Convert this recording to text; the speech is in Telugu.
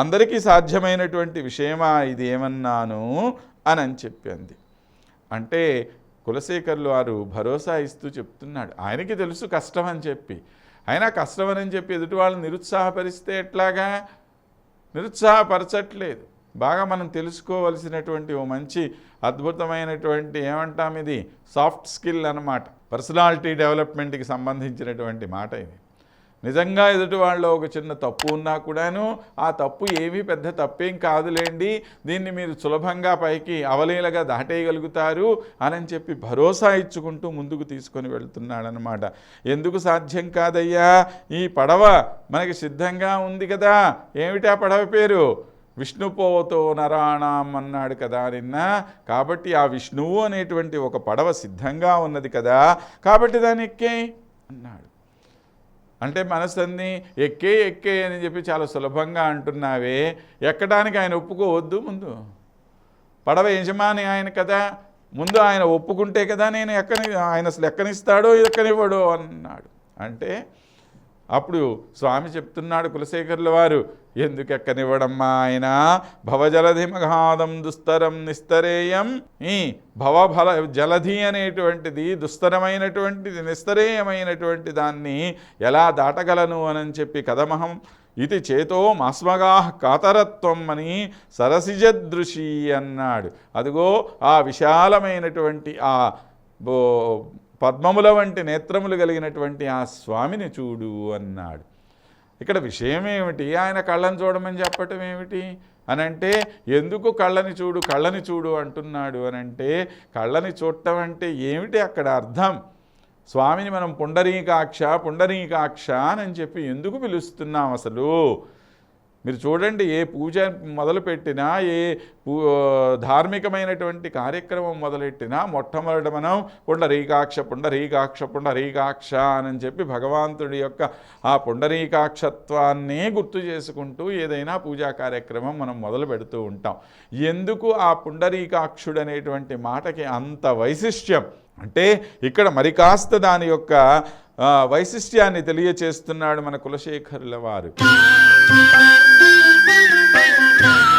అందరికీ సాధ్యమైనటువంటి విషయమా ఇది ఏమన్నాను అని అని చెప్పింది. అంటే కులశేఖర్లు వారు భరోసా ఇస్తూ చెప్తున్నాడు. ఆయనకి తెలుసు కష్టం అని చెప్పి. అయినా కష్టం అని చెప్పి ఎదుటి వాళ్ళని నిరుత్సాహపరిస్తే ఎట్లాగా? నిరుత్సాహపరచట్లేదు. బాగా మనం తెలుసుకోవలసినటువంటి ఓ మంచి అద్భుతమైనటువంటి ఏమంటాం ఇది? సాఫ్ట్ స్కిల్ అన్నమాట. పర్సనాలిటీ డెవలప్మెంట్కి సంబంధించినటువంటి మాట ఇది. నిజంగా ఎదుటి వాళ్ళు ఒక చిన్న తప్పు ఉన్నా కూడాను ఆ తప్పు ఏమీ పెద్ద తప్పేం కాదులేండి. దీన్ని మీరు సులభంగా పైకి అవలీలగా దాటేయగలుగుతారు అని చెప్పి భరోసా ఇచ్చుకుంటూ ముందుకు తీసుకొని వెళ్తున్నాడనమాట ఎందుకు సాధ్యం కాదయ్యా? ఈ పడవ మనకి సిద్ధంగా ఉంది కదా. ఏమిటా పడవ పేరు? విష్ణుపోవతో నరాణం అన్నాడు కదా నిన్న. కాబట్టి ఆ విష్ణువు అనేటువంటి ఒక పడవ సిద్ధంగా ఉన్నది కదా. కాబట్టి దాన్ని ఎక్కే అన్నాడు. అంటే మనసన్ని ఎక్కే ఎక్కే అని చెప్పి చాలా సులభంగా అంటున్నావే. ఎక్కడానికి ఆయన ఒప్పుకోవద్దు ముందు. పడవ యజమాని ఆయన కదా ముందు ఆయన ఒప్పుకుంటే కదా నేను ఎక్కని ఆయన అసలు ఎక్కనిస్తాడో ఎక్కనివ్వడో అన్నాడు. అంటే అప్పుడు స్వామి చెప్తున్నాడు కులశేఖరుల వారు ఎందుకు ఎక్కనివ్వడమ్మా ఆయన భవజలధిమఘాదం దుస్తరం నిస్తరేయం. ఈ భవఫల జలధి అనేటువంటిది దుస్తరమైనటువంటిది నిస్తరేయమైనటువంటి దాన్ని ఎలా దాటగలను అని చెప్పి కదమహం ఇది చేతో మాస్మగా కాతరత్వం అని సరసిజదృషి అన్నాడు. అదిగో ఆ విశాలమైనటువంటి ఆ బో పద్మముల వంటి నేత్రములు కలిగినటువంటి ఆ స్వామిని చూడు అన్నాడు. ఇక్కడ విషయం ఏమిటి? ఆయన కళ్ళని చూడమని చెప్పటం ఏమిటి? అని అంటే ఎందుకు కళ్ళని చూడు కళ్ళని చూడు అంటున్నాడు అని అంటే కళ్ళని చూడటం అంటే ఏమిటి అక్కడ అర్థం? స్వామిని మనం పుండరీకాక్ష పుండరీకాక్ష అని చెప్పి ఎందుకు పిలుస్తున్నాం అసలు? మీరు చూడండి ఏ పూజ మొదలుపెట్టినా ఏ పూ ధార్మికమైనటువంటి కార్యక్రమం మొదలెట్టినా మొట్టమొదట మనం పుండరీకాక్ష పుండరీకాక్ష పుండరీకాక్ష అని చెప్పి భగవంతుడి యొక్క ఆ పుండరీకాక్షత్వాన్నే గుర్తు చేసుకుంటూ ఏదైనా పూజా కార్యక్రమం మనం మొదలు పెడుతూ ఉంటాం. ఎందుకు ఆ పుండరీకాక్షుడు అనేటువంటి మాటకి అంత వైశిష్ట్యం? అంటే ఇక్కడ మరి కాస్త దాని యొక్క వైశిష్ట్యాన్ని తెలియచేస్తున్నాడు మన కులశేఖరుల వారు. Thank you.